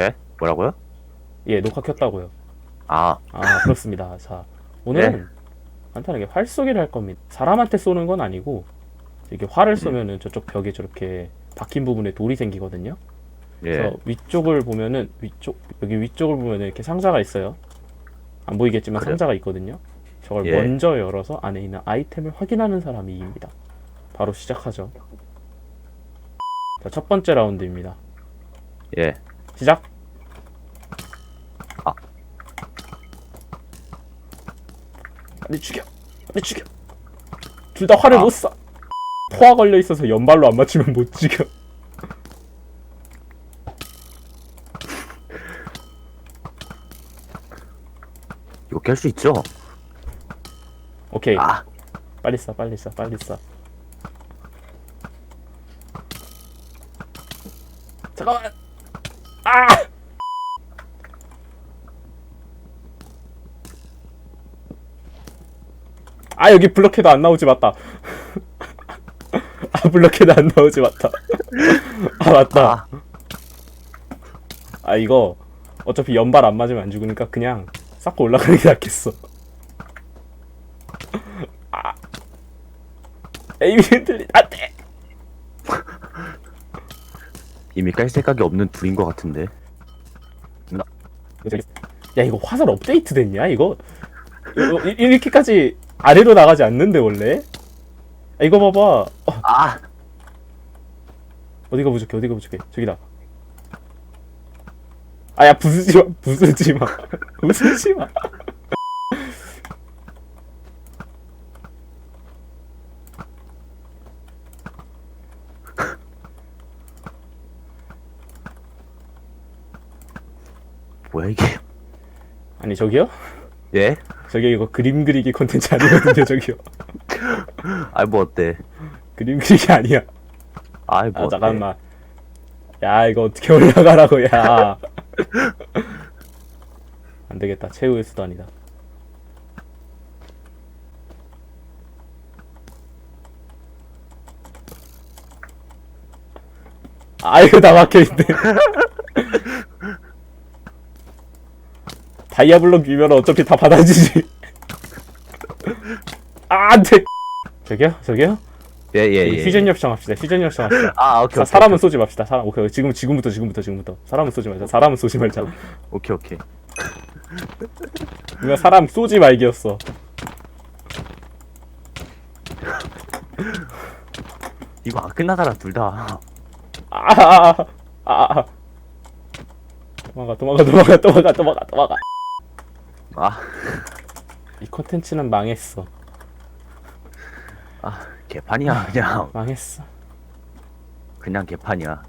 예? 뭐라고요? 예, 녹화 켰다고요. 아, 아, 그렇습니다. 자, 오늘은 간단하게 활 쏘기를 할 겁니다. 사람한테 쏘는 건 아니고 이렇게 활을 쏘면은 저쪽 벽에 저렇게 박힌 부분에 돌이 생기거든요. 예. 그래서 위쪽을 보면은 위쪽 여기 위쪽을 보면은 이렇게 상자가 있어요. 안 보이겠지만 그래요? 상자가 있거든요. 저걸 예. 먼저 열어서 안에 있는 아이템을 확인하는 사람이 이깁니다. 바로 시작하죠. 자, 첫 번째 라운드입니다. 예. 시작. 아. 빨리 죽여. 빨리 죽여. 둘다 활을 아. 못 쏴. 포화 걸려 있어서 연발로 안 맞추면 못 죽여. 이거 깰수 있죠? 오케이. 아, 빨리 쏴. 빨리 쏴. 빨리 쏴. 잠깐만. 아! 아 여기 블럭해도 안 나오지 맞다. 아 블럭해도 안 나오지 맞다. 아 맞다. 아, 아 이거 어차피 연발 안 맞으면 안 죽으니까 그냥 쌓고 올라가는 게 낫겠어. 아 에이미 흔들리 안돼. 이미 깔 생각이 없는 둘인 것 같은데. 야 이거 화살 업데이트 됐냐 이거? 이거 이- 이렇게까지 아래로 나가지 않는데 원래? 아, 이거 봐봐 어, 아, 어디가 부족해 어디가 부족해 저기다 아야 부수지 마 부수지 마 부수지 마 뭐야 이게? 아니 저기요? 예? 저기 이거 그림 그리기 콘텐츠 아니거든요 저기요 아, 뭐 어때? 그림 그리기 아니야 아이, 뭐 아 어때? 잠깐만 야 이거 어떻게 올라가라고 야 안 되겠다 최후의 수단이다 아 이거 다 막혀있네 다이아블록 유면 어차피 다 받아지지 아 안 돼 저기요 저기요 예, 예, 예. 휴전 협상합시다 휴전 협상합시다 아, 오케이, 사, 오케이. 사람은 쏘지 맙시다. 사람 오케이 지금 지금부터 지금부터 지금부터 사람은 쏘지 말자. 사람은 쏘지 말자. 오케이, 오케이. 우리가 사람 쏘지 말기였어. 이거 안 끝나잖아, 둘 다. 아 아 아아 아, 아. 도망가 도망가 도망가 도망가 도망가 도망가. 아, 이 컨텐츠는 망했어. 아, 개판이야, 그냥. 망했어. 그냥 개판이야.